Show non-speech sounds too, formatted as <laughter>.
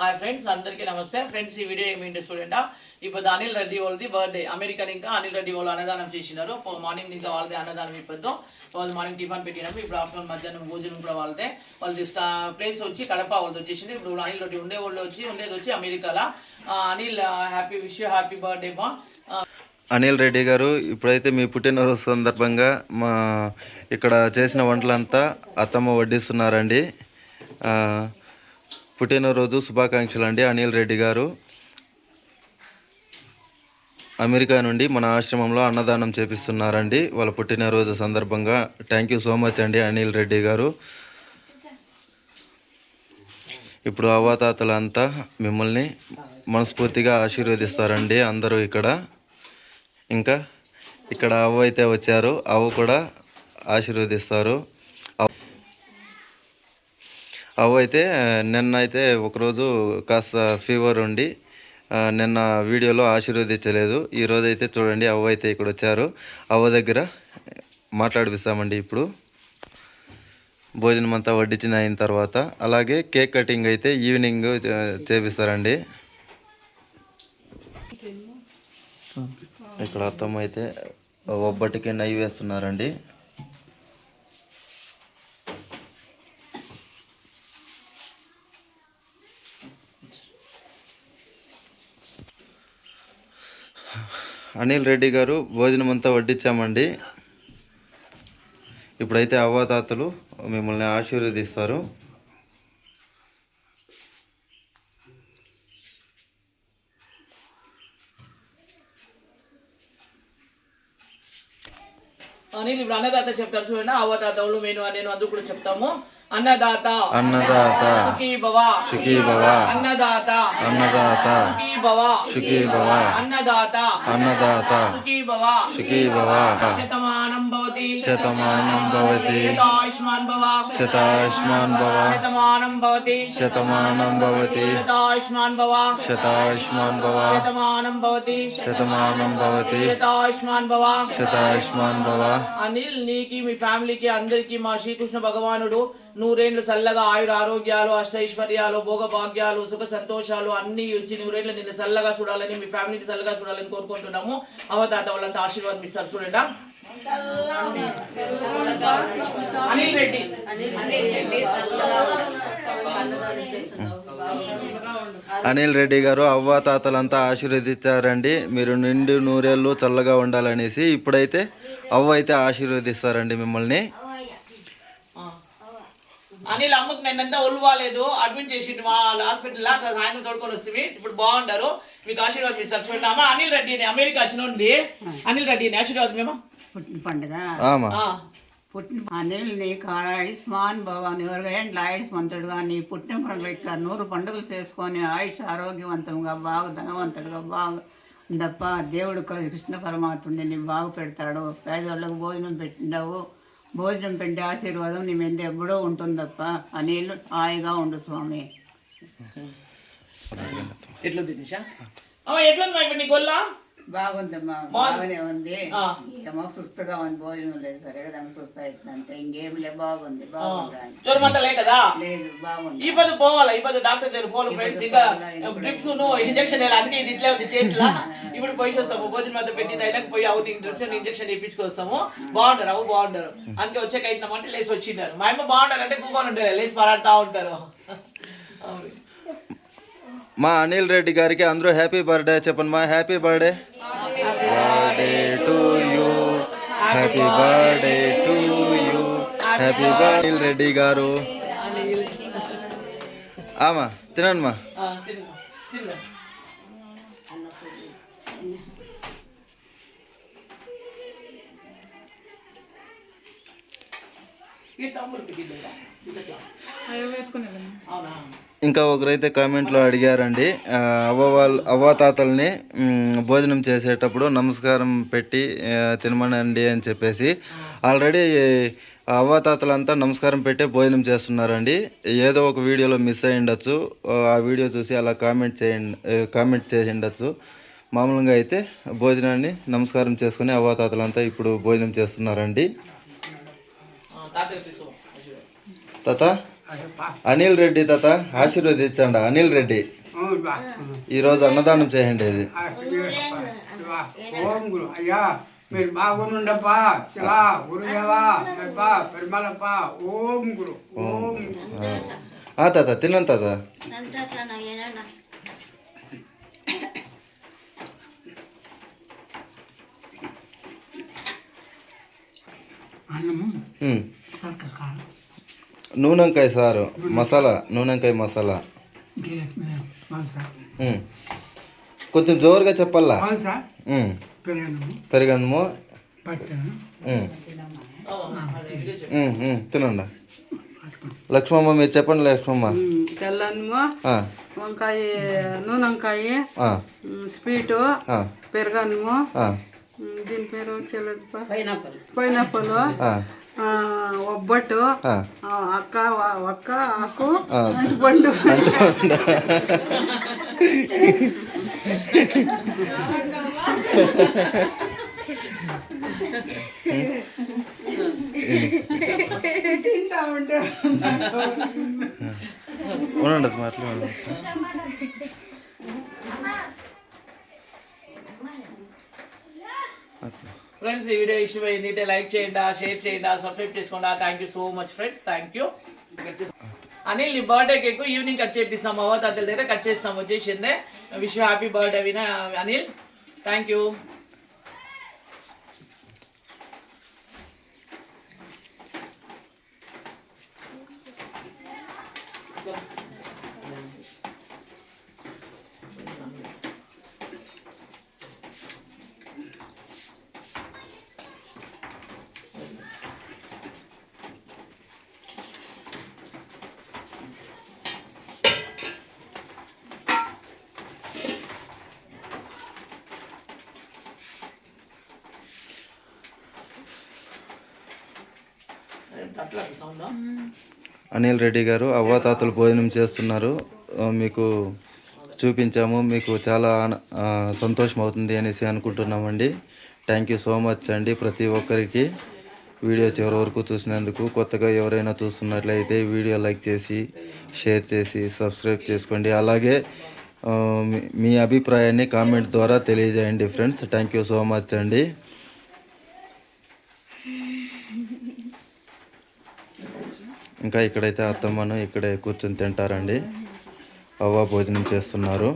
Hi friends అందరికీ నమస్తే. Friends ఈ వీడియో ఏమిటి స్టూడెంట్ ఇప్పుడు అనిల్ రెడ్డి వాళ్ళది బర్త్డే అమెరికన్ ఇంకా అనిల్ రెడ్డి వాళ్ళు అన్నదానం చేసినారు. మార్నింగ్ ఇంకా వాళ్ళది అన్నదానం ఇప్పొద్దు. వాళ్ళు మార్నింగ్ టిఫిన్ పెట్టినాము ఇప్పుడు ఆఫ్టర్నూన్ మధ్యాహ్నం భోజనం కూడా వాళ్ళదే. వాళ్ళది ప్లేస్ వచ్చి కడప వాళ్ళది వచ్చేసింది ఇప్పుడు అనిల్ రెడ్డి ఉండే వాళ్ళు వచ్చి ఉండేది వచ్చి అమెరికాలో. Anil happy wish happy birthday మా అనిల్ రెడ్డి గారు ఇప్పుడైతే మీ పుట్టినరోజు సందర్భంగా మా ఇక్కడ చేసిన వంటలంతా అత్తమ్మ వడ్డిస్తున్నారండి. పుట్టినరోజు శుభాకాంక్షలు అండి. అనిల్ రెడ్డి గారు అమెరికా నుండి మన ఆశ్రమంలో అన్నదానం చేపిస్తున్నారండి. వాళ్ళ పుట్టినరోజు సందర్భంగా థ్యాంక్ యూ సో మచ్ అండి అనిల్ రెడ్డి గారు. ఇప్పుడు అవ్వాతాతలంతా మిమ్మల్ని మనస్ఫూర్తిగా ఆశీర్వదిస్తారండి అందరూ ఇక్కడ. ఇంకా ఇక్కడ అవ్వ అయితే వచ్చారు. అవ్వ కూడా ఆశీర్వదిస్తారు. అవ్వ అయితే నిన్న అయితే ఒకరోజు కాస్త ఫీవర్ ఉండి నిన్న వీడియోలో ఆశీర్వదించలేదు. ఈరోజు అయితే చూడండి అవ్వ అయితే ఇక్కడ వచ్చారు. అవ్వ దగ్గర మాట్లాడిపిస్తామండి ఇప్పుడు. భోజనం అంతా వడ్డించిన అయిన తర్వాత అలాగే కేక్ కటింగ్ అయితే ఈవినింగ్ చేపిస్తారండి. ఇక్కడ అత్తమ్మ అయితే ఒబ్బటికి నెయ్యి వేస్తున్నారండి అనిల్ రెడ్డి గారు భోజనం అంతా వడ్డించామండి. ఇప్పుడైతే అవ్వాతాతలు మిమ్మల్ని ఆశీర్వదిస్తారు. అనిల్ ఇప్పుడు అన్నదాత చెప్తారు చూడండి. అవ్వతాత వాళ్ళు నేను నేను అందరూ కూడా చెప్తాము. అన్నదాత. అన్నదాత. సుఖీ భవ సుఖీ భవ అన్నదాత. అన్నదాత. సుఖీ భవ సుఖీ భవ అన్నదాత అన్నదాత సుఖీ భవ సుఖీ భవ శతమానం భవతి శతమానం భవతి శతాయుష్మాన్ భవ శతాయుష్మాన్ భవ శతమానం భవతి శతమానం భవతి శతాయుష్మాన్ భవ శతాయుష్మాన్ భవ శతమానం భవతి శతమానం భవతి శతాయుష్మాన్ భవ శతాయుష్మాన్ భవ అనిల్ నీకి మీ ఫ్యామిలీకి అందరికి మా శ్రీకృష్ణ భగవానుడు నూరేళ్ళు చల్లగా ఆయుర ఆరోగ్యాలు అష్టైశ్వర్యాలు భోగభాగ్యాలు సుఖ సంతోషాలు అన్ని వచ్చి నూరేళ్ళు నిన్ను చల్లగా చూడాలని మీ ఫ్యామిలీని చల్లగా చూడాలని కోరుకుంటున్నాము. అవతాత వాళ్ళంతా ఆశీర్వాదం ఇస్తారు చూడండి. అనిల్ రెడ్డి. అనిల్ రెడ్డి గారు అవ్వ తాతలంతా ఆశీర్వదించారండి మీరు నిండు నూరేళ్ళు చల్లగా ఉండాలనేసి ఇప్పుడైతే అవ్వ అయితే ఆశీర్వదిస్తారండి మిమ్మల్ని. అనిల్ అమ్మకు నిన్నంతా ఒళ్ళు బాగాలేదు అడ్మిట్ చేసిండు మా హాస్పిటల్ సాయంత్రం తోడుకొని వస్తుంది. ఇప్పుడు బాగుంటారు మీకు ఆశీర్వాదం ఇస్తారు చూడండి అమ్మ అనిల్ రెడ్డిని అమెరికా వచ్చినోండి అనిల్ రెడ్డిని ఆశీర్వాదం మేము పుట్టిన పండుగ. ఆమా. పుట్టిన అనిల్ నీకు ఆయుష్మాన్ భగవాన్. ఎవరికైనా ఆయుష్మంతుడుగా నీ పుట్టిన పండుగ ఇట్లా నూరు పండుగలు చేసుకొని ఆయుష్ ఆరోగ్యవంతంగా బాగా ధనవంతుడుగా బాగా ఉండప్ప దేవుడు కృష్ణ పరమాత్ముడిని నీ బాగు పెడతాడు. పేదవాళ్ళకు భోజనం పెట్టిండవు. భోజనం పెట్టే ఆశీర్వాదం నీ మీద ఎప్పుడూ ఉంటుందప్ప. అనిల్ హాయిగా ఉండు స్వామి. ఎట్లా తినేసా అమ్మ ఎట్లుంది మా ఇప్పుడు నీ గొల్ల? బాగుందమ్మా బాగానే ఉంది. ఏమో సుస్తుగా ఉంది భోజనం లేదు సరే కదా సుస్థ అంతే ఇంకేం లే బాగుంది బాగుంది జ్వరం అంతా లేకదా లేదు బాగుంది. ఈ పది పోవాలా ఈ పది డాక్టర్ దగ్గర పోవాలి ఫ్రెండ్స్ ఇంకా డ్రిప్స్ ఇంజక్షన్ అందుకే ఇది ఇట్లే ఉంది చేతిలో. <laughs> ఇప్పుడు పోయి వస్తాము భోజనం అంతా పెట్టి అయినాక పోయి అవుతుంది డ్రిప్స్ ఇంజక్షన్ ఇప్పించుకొస్తాము బాగుంటారు అవు బాగుంటారు అందుకే వచ్చాక అవుతున్నామంటే లేచి వచ్చింటారు మా అమ్మ బాగుంటారు అంటే కూకొని ఉంటారు లేచి పరాడుతూ ఉంటారు. మా అనిల్ రెడ్డి గారికి అందరూ హ్యాపీ బర్త్డే చెప్పండి మా happy birthday. Birthday to you happy birthday to you happy Anil Reddy గారు. ఆమా తినండి ఇంకా ఒకరైతే కామెంట్లో అడిగారండి అవ్వ వాళ్ళ అవ్వ తాతల్ని భోజనం చేసేటప్పుడు నమస్కారం పెట్టి తినమనండి అని చెప్పేసి ఆల్రెడీ అవ్వ తాతలంతా నమస్కారం పెట్టే భోజనం చేస్తున్నారండి. ఏదో ఒక వీడియోలో మిస్ అయి ఉండొచ్చు ఆ వీడియో చూసి అలా కామెంట్ చేయండి కామెంట్ చేసి ఉండొచ్చు. మామూలుగా అయితే భోజనాన్ని నమస్కారం చేసుకుని అవ్వ తాతలంతా ఇప్పుడు భోజనం చేస్తున్నారండి. తాత? అనిల్ రెడ్డి తాత ఆశీర్వదించండి అనిల్ రెడ్డి. ఈరోజు అన్నదానం చేయండి ఇది. ఓం గురు అయ్యా మీరు బాగుండప్పా శివ గురుదేవా పెరుమలప్ప ఓం గురు ఓం తాత తిన్నాను తాత. అన్నము. నూనెంకాయ సారు మసాలా నూనెంకాయ మసాలా. కొంచెం జోరుగా చెప్పాలా. పెరగనము. తినండి. లక్ష్మమ్మ మీరు చెప్పండి లక్ష్మమ్మ. తెల్లన్నము ఆ, వంకాయ నూనె వంకాయ ఆ, స్వీటు ఆ, దీని పేరు పైనాపల్. పైనాపల్. ఆ, ఒబ్బట్టు ఆ. ఆ, అక్క వ- ఒక్క ఆకు ఆ. పండు తింటా ఉంటే ఉండండి మాట్లాడండి ఫ్రెండ్స్ ఈ వీడియో ఇష్టమైంది అయితే లైక్ చేయండి షేర్ చేయండి సబ్స్క్రైబ్ చేసుకోండి. Thank you so much friends thank you Anil నీ బర్త్డే కేక్ ఈవినింగ్ కట్ చేపిస్తాం. అవతాతల దగ్గర కట్ చేస్తాం. వచ్చేసిందే. విష్ హ్యాపీ బర్త్డే విన అనిల్ థ్యాంక్ యూ అనిల్ రెడ్డి గారు అవ్వాతాతలు భోజనం చేస్తున్నారు. మీకు చూపించాము. మీకు చాలా సంతోషం అవుతుంది అనేసి అనుకుంటున్నామండి. థ్యాంక్ యూ సో మచ్ అండి ప్రతి ఒక్కరికి. వీడియో చివరి వరకు చూసినందుకు కొత్తగా ఎవరైనా చూస్తున్నట్లయితే వీడియో లైక్ చేసి షేర్ చేసి సబ్స్క్రైబ్ చేసుకోండి. అలాగే మీ అభిప్రాయాన్ని కామెంట్ ద్వారా తెలియజేయండి friends. Thank you so much అండి. <laughs> ఇంకా ఇక్కడైతే అత్తమ్మను ఇక్కడే కూర్చొని తింటారండి. అవ్వ భోజనం చేస్తున్నారు.